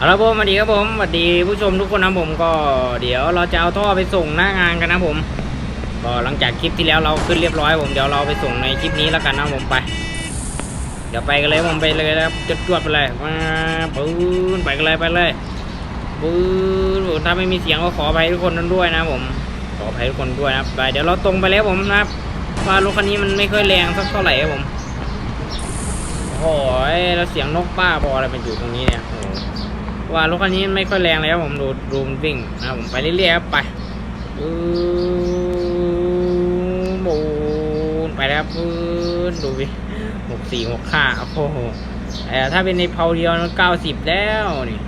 เอาละผมสวัสดีครับผมสวัสดีผู้ชมทุกคนนะผมก็เดี๋ยวเราจะเอาท่อไปส่งหน้างานกันนะผม ก็หลังจากคลิปที่แล้วเราขึ้นเรียบร้อยผมเดี๋ยวเราไปส่งในคลิปนี้แล้วกันนะผมไป เดี๋ยวไปกันเลยผมไปเลยนะครับจดจวดไปเลยมาปืนไปกันเลยไปเลยปืนถ้าไม่มีเสียงก็ขออภัยทุกคนนั้นด้วยนะผม ขออภัยทุกคนด้วยนะครับไปเดี๋ยวเราตรงไปแล้วผมนะครับว่ารถคันนี้มันไม่ค่อยแรงสักเท่าไหร่ครับผมโอ้ยแล้วเสียงนกป้าบออะไรมันอยู่ตรงนี้เนี่ยโอ้ ว่ารถคันนี้ไม่ค่อยแรงเลยครับผมดูดูมันวิ่งนะผมไปเรื่อยๆครับไปปื้นบูนไปแล้วปื้นดูวิหกสี่หกห้าโอ้โหแต่ถ้าเป็นในเพาเดียวมันเก้าสิบแล้วนี่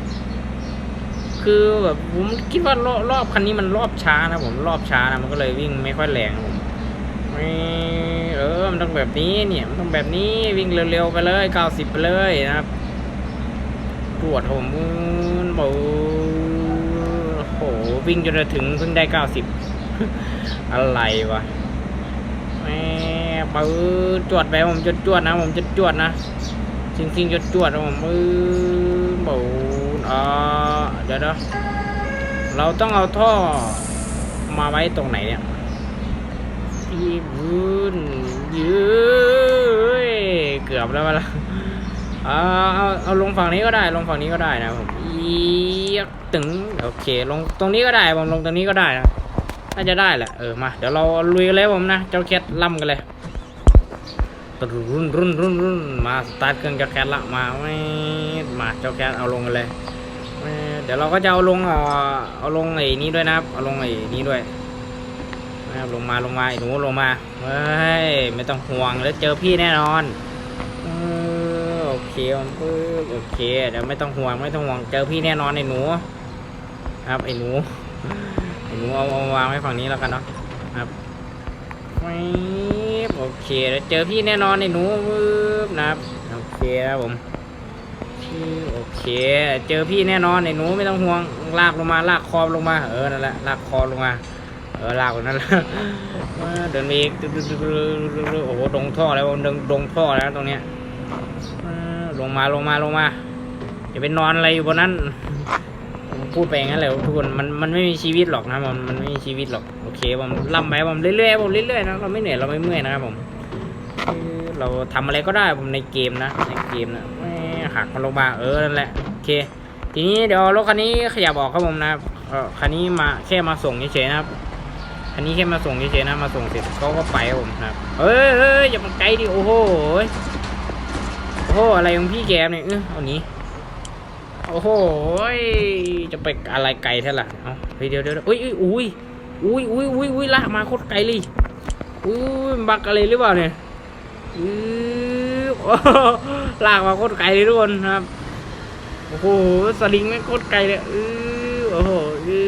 คือแบบผมคิดว่ารอบรอบคันนี้มันรอบช้านะผมรอบช้านะมันก็เลยวิ่งไม่ค่อยแรงครับผมเออมันต้องแบบนี้เนี่ยมันต้องแบบนี้วิ่งเร็วๆไปเลยเก้าสิบไปเลยนะครับ ตรวจผมโอ้โห วิ่งจนถึงเพิ่งได้เก้าสิบอะไรวะแม่ปืนจวดไปผมจะจวดนะ ผมจะจวดนะจริงจริงจะจวดผมปืนปูนอ่าเดี๋ยวเดี๋ยวเราต้องเอาท่อมาไว้ตรงไหนเนี่ยยีบืนยืยเกือบแล้วมาละ เอาเอาเอาลงฝั่งนี้ก็ได้ลงฝั่งนี้ก็ได้นะผมเอียกตึงโอเค ลงตรงนี้ก็ได้ผมลงตรงนี้ก็ได้นะน่าจะได้แหละเออมาเดี๋ยวเราลุยกันเลยผมนะเจ้าแคทล่ำกันเลยรุ่นรุ่นรุ่นรุ่นมาสตาร์ทเครื่องเจ้าแคทละมาไม่มาเจ้าแคทเอาลงกันเลยเดี๋ยวเราก็จะเอาลงเอาเอาลงไอ้นี้ด้วยนะครับเอาลงไอ้นี้ด้วยนะครับลงมาลงมาไอ้หนูลงมาเฮ้ยไม่ต้องห่วงแล้วเจอพี่แน่นอน เคปึ๊บโอเคเดี๋ยวไม่ต้องห่วงไม่ต้องห่วงเจอพี่แน่นอนไอ้หนู ครับไอ้หนูไอ้หนูเอาเอาวางไว้ฝั่งนี้แล้วกันเนาะครับปึ๊บโอเคเดี๋ยวเจอพี่แน่นอนไอ้หนูปึ๊บนะครับโอเคครับผมโอเค เจอพี่แน่นอนไอ้หนูไม่ต้องห่วงลากลงมาลากคอลงมาเออนั่นแหละลากคอลงมาเออลากนั้นแหละเออเดินไปอีกโอ้โหดงท่อแล้วดงดงท่อแล้วตรงเนี้ย ลงมาลงมาลงมาอย่าไปนอนอะไรอยู่บนนั้นผมพูดไปอย่างนั้นแหละทุกคนมันมันไม่มีชีวิตหรอกนะมันมันไม่มีชีวิตหรอกโอเคผมล่ำไปผมเรื่อยๆผมเรื่อยๆนะเราไม่เหนื่อยเราไม่เมื่อยนะครับผมเราทำอะไรก็ได้ผมในเกมนะในเกมนะหักมันลงมาเออนั่นแหละโอเค ทีนี้เดี๋ยวรถคันนี้ขยับออกครับผมนะครับคันนี้มาแค่มาส่งเฉยๆนะครับคันนี้แค่มาส่งเฉยๆนะมาส่งเสร็จเขาก็ไปครับผมครับเอ้ยเฮ้ยอย่ามาไกลดิโอ้โห โอ้โหอะไรของพี่แกมเนี่ยเออเอานี้โอ้โหจะไปอะไรไกลแท้ล่ะเอาเฮ้ยเดี๋ยวเดี๋ยวเดี๋ยอุ้ยอุ้ยอุ้ยอุ้ยอุ้ยอุ้ยลากมาโคตรไกลเลยอุ้ยบักอะไรหรือเปล่าเนี่ยอือหลากมาโคตรไกลเลยทุกคนครับโอ้โหสลิงไม่โคตรไกลเลยอือโอ้โหอื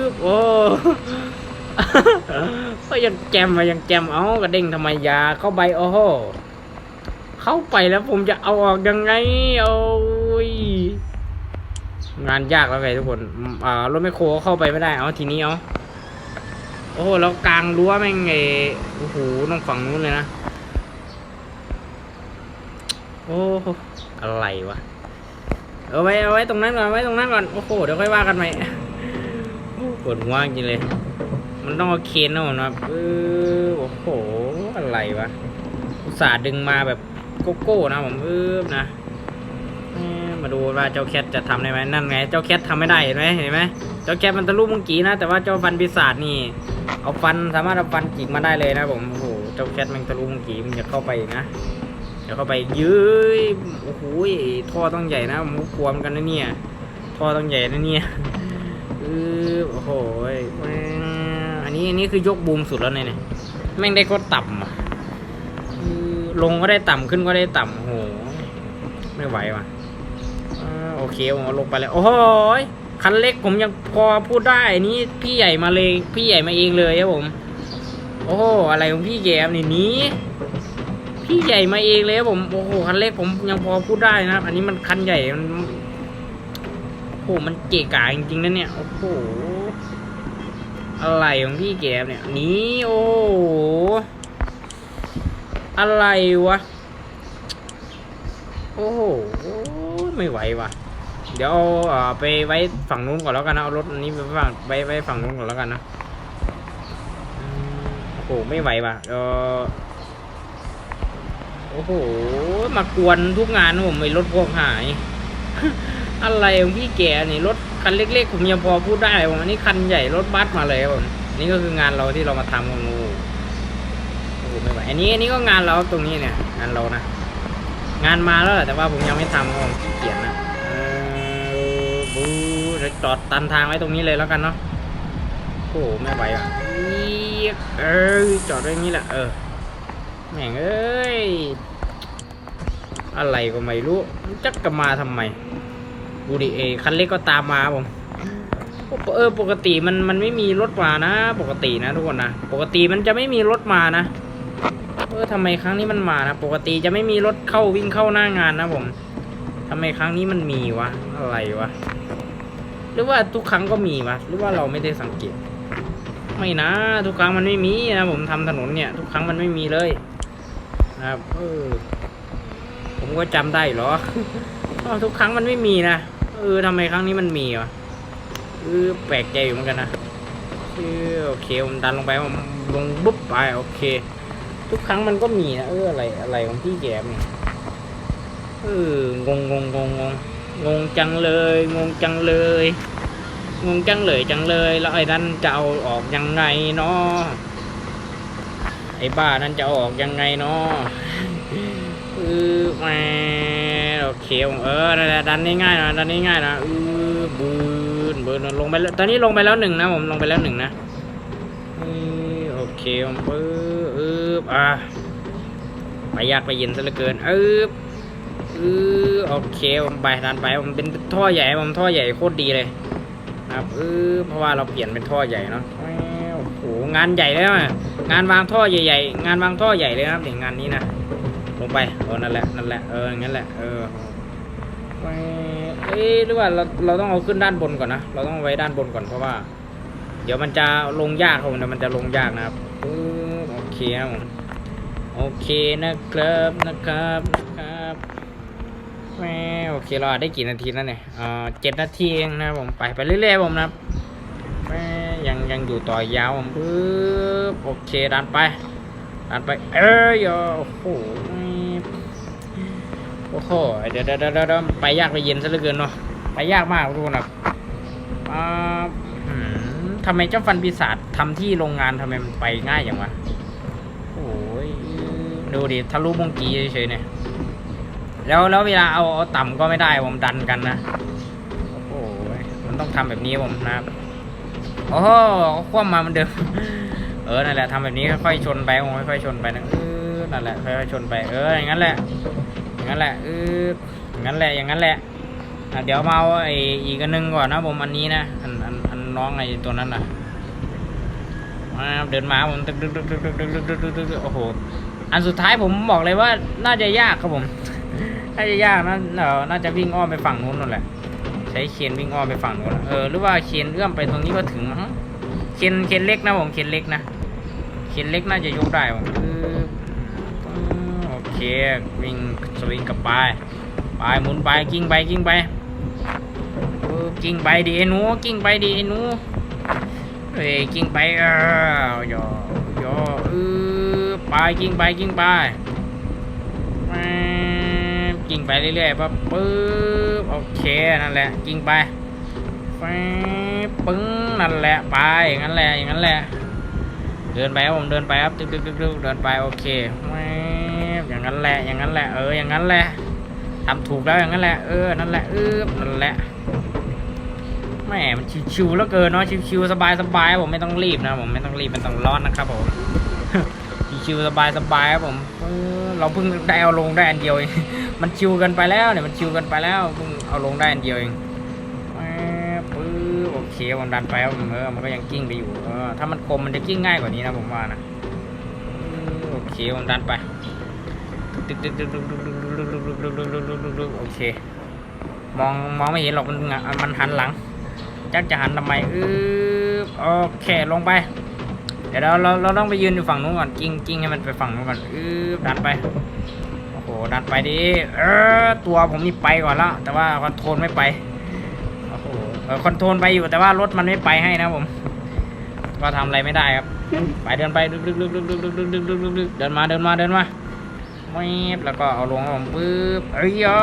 อโอ้ก็ยังแจมมายังแจมเอากระเด้งทำไมยาเข้าไปโอ้โห เข้าไปแล้วผมจะเอาออกยังไงโอ้ยงานยากแล้วไงทุกคนอ่ารถไมโครเข้าไปไม่ได้เอาทีนี้เอาโอ้โหแล้วกลางรั้วแม่งไงโอ้โหต้องฝั่งนู้นเลยนะโอ้โหอะไรวะเอาไว้เอาไว้ตรงนั้นก่อนเอาไว้ตรงนั้นก่อนโอ้โหเดี๋ยวค่อยว่ากันใหม่ปวดหัวจริงเลย มันต้องเอาเคนนะผมนะเออโอ้โหอะไรวะอุตส่าห์ดึงมาแบบ โกโก้นะผมเออนะเอ๊ะมาดูว่าเจ้าแคทจะทำได้ไหมนั่นไง เจ้าแคททำไม่ได้เห็นไหมเห็นไหมเจ้าแคทมันทะลุมังกีนะ แต่ว่าเจ้าฟันปีศาจนี่ เอาฟันสามารถเอาฟันจิกมาได้เลยนะผมโอ้โหเจ้าแคทมันทะลุมังกีมันจะเข้าไปนะเดี๋ยวเข้าไปยื้อโอ้โหท่อต้องใหญ่นะผมกลัวเหมือนกันนะเนี่ยท่อต้องใหญ่นะเนี่ยเออโอ้โหอันนี้อันนี้คือยกบูมสุดแล้วเนี่ยแม่งได้โคตรต่ำอะ ลงก็ได้ต่ำขึ้นก็ได้ต่ำโอ้โห ไม่ไหวว่ะอ่าโอเคผมลงไปแล้วโอ้โหยคันเล็กผมยังพอพูดได้นี่พี่ใหญ่มาเลยพี่ใหญ่มาเองเลยครับผม โอ้โหอะไรของพี่แกมนี่นี้พี่ใหญ่มาเองเลยครับผมโอ้โหคันเล็กผมยังพอพูดได้นะครับ อันนี้มันคันใหญ่มันโอ้โหมันเกะกะจริงๆนะเนี่ยโอ้โหอะไรของพี่แกมเนี่ยนี่โอ้โห อะไรวะ โอ้โห ไม่ไหววะเดี๋ยวเอาไปไว้ฝั่งนู้นก่อนแล้วกันนะเอารถนี้ไปฝั่งไว้ไว้ฝั่งนู้นก่อนแล้วกันนะโอ้โหไม่ไหวว่ะเออโอ้โห มากวนทุกงานผมไอ้รถพวกหาย อะไรของพี่แกนี่รถคันเล็กๆผมยังพอพูดได้ผมอันนี้คันใหญ่รถบัสมาเลยผมนี่ก็คืองานเราที่เรามาทำกันงู ไม่ไหวอันนี้อันนี้ก็งานเราตรงนี้เนี่ย งานเรานะ งานมาแล้วแหละแต่ว่าผมยังไม่ทำผมขี้เกียจนะเออบูเดี๋ยวจอดตันทางไว้ตรงนี้เลยแล้วกันเนาะโอ้โหไม่ไหวอะเออจอดไว้งนี้แหละเออแม่งเอ้ยอะไรก็ไม่รู้จักกมาทำไมดูดิเอคันเล็กก็ตามมาผมเออปกติมันมันไม่มีรถมานะ ปกตินะทุกคนนะ ปกติมันจะไม่มีรถมานะ ออทำไมครั้งนี้มันมานะ ปกติจะไม่มีรถเข้าวิ่งเข้าหน้างานนะผมทำไมครั้งนี้มันมีวะ อะไรวะ หรือว่าทุกครั้งก็มีวะ หรือว่าเราไม่ได้สังเกต ไม่นะ ทุกครั้งมันไม่มีนะผมทำถนนเนี่ย ทุกครั้งมันไม่มีเลย นะครับ เออ ผมก็จำได้เหรอทุกครั้งมันไม่มีนะ เออทำไมครั้งนี้มันมีวะเออแปลกใจอยู่เหมือนกันนะเออโอเค ผมดันลงไปผมลงบุ๊บไป โอเค ทุกครั้งมันก็มีนะเอออะไรอะไรของพี่แกมเนี่ยเอองงงงงงงงงจังเลย งงจังเลย งงจังเลยจังเลย แล้วไอ้นั่นจะเอาออกยังไงเนาะไอ้บ้านั่นจะเอาออกยังไงเนาะเออแหมโอเคเออนั่นแหละดันง่ายๆนะดันง่ายๆนะเออบืนบืนลงไปแล้วตอนนี้ลงไปแล้วหนึ่งนะผมลงไปแล้วหนึ่งนะโอเคผมเออเอออะไปยากไปเย็นซะเหลือเกินเออเออโอเคผมไปดันไปผมเป็นท่อใหญ่ผมท่อใหญ่โคตรดีเลยครับเออเพราะว่าเราเปลี่ยนเป็นท่อใหญ่เนาะโอ้โหงานใหญ่แล้วอะงานวางท่อใหญ่ๆงานวางท่อใหญ่เลยนะครับเนี่ยงานนี้นะลงไปเออนั่นแหละนั่นแหละเอองั้นแหละเออแหมเอ้หรือว่าเราเราต้องเอาขึ้นด้านบนก่อนนะเราต้องไว้ด้านบนก่อนเพราะว่า เดี๋ยวมันจะลงยากครับเดี๋ยวมันจะลงยากนะครับ เออโอเคครับผมโอเคนะครับนะครับนะครับแหมโอเคเราได้กี่นาทีแล้วเนี่ยอ่าเจ็ดนาทีเองนะผมไปไปเรื่อยๆผมนะครับแม่ยังยังอยู่ต่อยาวผมปึ๊บโอเคดันไปดันไปเอ้ยโอ้โหโอ้โหเดี๋ยวเดี๋ยวเดี๋ยวเดี๋ยวไปยากไปเย็นซะเหลือเกินเนาะไปยากมากทุกคนครับอ่าทำไมเจ้าฟันปีศาจทำที่โรงงานทำไมมันไปง่ายอย่างวะ ดูดิทะลุมงกีเฉยๆเนี่ยแล้วแล้วเวลาเอาเอาต่ำก็ไม่ได้ผมดันกันนะโอ้โหมันต้องทำแบบนี้ผมนะครับโอ้โหคว่ำมามันเดิมเออนั่นแหละทำแบบนี้ค่อยๆชนไปผมค่อยๆชนไปนะเออนั่นแหละค่อยๆชนไปเอออย่างนั้นแหละอย่างนั้นแหละเอออย่างนั้นแหละอย่างนั้นแหละเดี๋ยวมาเอาไอ้อีกอันนึงก่อนนะผมอันนี้นะอันอันอันน้องไอ้ตัวนั้นน่ะมาเดินมาผมตึกตึกตึกตึกตึกตึกตึกตึกตึกตึกตึกโอ้โห อันสุดท้ายผมบอกเลยว่าน่าจะยากครับผม น่าจะยากนะเออน่าจะวิ่งอ้อมไปฝั่งนู้นนั่นแหละ ใช้เคนวิ่งอ้อมไปฝั่งนู้นเออหรือว่าเคนเอื้อมไปตรงนี้ก็ถึงมั้งเคนเคนเล็กนะผมเคนเล็กนะเคนเล็กน่าจะยกได้ผมโอเควิ่งสวิงกลับไปไปหมุนไปกิ้งไปกิ้งไปกิ้งไปดิไอ้หนูกิ้งไปดิไอ้หนูเฮ้ยกิ้งไปเออย่อย่อเออ ไปกิ้งไปกิ้งไปกิ้งไปเรื่อยๆปั๊บปึ๊บโอเคนั่นแหละกิ้งไปแฟบปึ้งนั่นแหละไปอย่างนั้นแหละอย่างนั้นแหละ เดินไปครับผมเดินไปครับตึกตึกตึกตึกเดินไปโอเคแฟบอย่างนั้นแหละอย่างนั้นแหละเอออย่างนั้นแหละทำถูกแล้วอย่างนั้นแหละเออนั่นแหละเออนั่นแหละแหม่มันชิวๆแล้วเกินเนาะชิวๆสบายๆผมไม่ต้องรีบนะผมไม่ต้องรีบไม่ต้องร้อนนะครับผม ชิวๆสบายๆครับผมเราเพิ่งได้เอาลงได้อันเดียวเองมันชิวกันไปแล้วเนี่ยมันชิวกันไปแล้วเพิ่งเอาลงได้อันเดียวเองปื้อโอเคผมดันไปครับผมเออมันก็ยังกิ้งไปอยู่เออถ้ามันกลมมันจะกิ้งง่ายกว่านี้นะผมว่านะโอเคผมดันไปโอเค มองมองไม่เห็นหรอกมันมันหันหลังจักจะหันทำไมเออโอเคลงไป เดี๋ยวเราเราเราต้องไปยืนอยู่ฝั่งนู้นก่อนกิ้งกิ้งให้มันไปฝั่งนู้นก่อนเออดันไปโอ้โหดันไปดิเออตัวผมนี่ไปก่อนแล้วแต่ว่าคอนโทรลไม่ไปโอ้โหคอนโทรลไปอยู่แต่ว่ารถมันไม่ไปให้นะผมก็ทำอะไรไม่ได้ครับไปเดินไปดึกดึกดึกดึกดึกดึกดึกดึกดึกดึกดึกเดินมาเดินมาเดินมาไม่แล้วก็เอาลงผมปึ๊บเอ้ยอ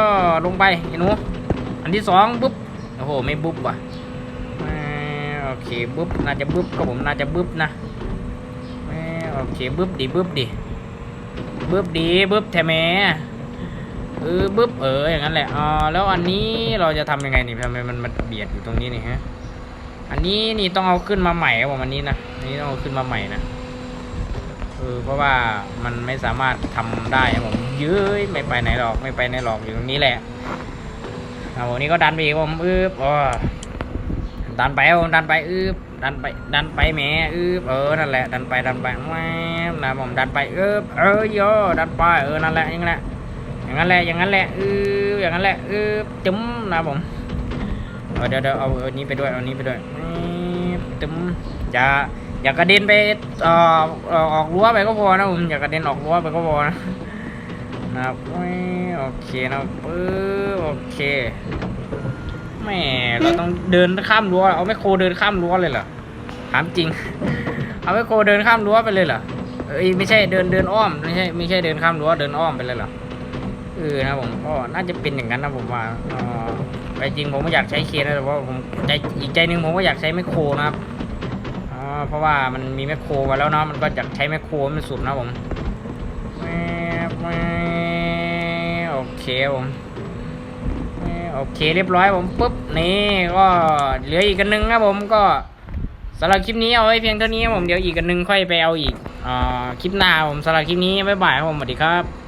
ลงไปไอ้หนูอันที่สองปุ๊บโอ้โหไม่ปุ๊บว่ะโอเคปุ๊บน่าจะปุ๊บก็ผมน่าจะปุ๊บนะ โอเคปุ๊บดีปุ๊บดีปุ๊บดีปุ๊บแทแม่เออปุ๊บเอออย่างนั้นแหละอ๋อแล้วอันนี้เราจะทำยังไงนี่ทำไมมันมันเบียดอยู่ตรงนี้นี่ฮะอันนี้นี่ต้องเอาขึ้นมาใหม่ครับผมอันนี้นะอันนี้ต้องเอาขึ้นมาใหม่นะเออเพราะว่ามันไม่สามารถทำได้ครับผมเย้ยไม่ไปไหนหรอกไม่ไปไหนหรอกอยู่ตรงนี้แหละเอาวันนี้ก็ดันไปอีกบผมอึบอ๋อดันไปผมดันไปอึบ ดันไปดันไปแหมอึบเออนั่นแหละดันไปดันไปแหมนะผมดันไปอึบเออโยดันไปเออนั่นแหละอย่างนั้นแหละอย่างนั้นแหละอย่างนั้นแหละอึบอย่างนั้นแหละอึบจุ๊มนะผมเดี๋ยวเดี๋ยวเอาอานี้ไปด้วยเอานี้ไปด้วยตึมอย่าอย่ากระเด็นไปเออเออออกรั้วไปก็พอนะผมอย่ากระเด็นออกรั้วไปก็พอนะนะครับโอเคนะปึ๊บโอเค แหม่เราต้องเดินข้ามรั้วเอาไมโครเดินข้ามรั้วเลยเหรอถามจริง เอาไมโครเดินข้ามรั้วไปเลยเหรอเอ้ยไม่ใช่เดินเดินอ้อมไม่ใช่ไม่ใช่เดินข้ามรั้วเดินอ้อมไปเลยเหรอเออนะผมก็น่าจะเป็นอย่างนั้นนะผมว่าออแต่จริงผมไม่อยากใช้เคนนะแต่ว่าผมใจอีกใจหนึ่งผมก็อยากใช้แมคโครนะครับเพราะว่ามันมีแมคโครมาแล้วเนาะมันก็อยากใช้แมคโครให้มันสุดนะผมแม่แม่โอเคผม โอเคเรียบร้อยผมปุ๊บนี่ก็เหลืออีกกันหนึ่งครับผมก็สำหรับคลิปนี้เอาไว้เพียงเท่านี้ครับผมเดี๋ยวอีกกันหนึ่งค่อยไปเอาอีกอ่าคลิปหน้าผมสำหรับคลิปนี้บ๊ายบายครับผมสวัสดีครับ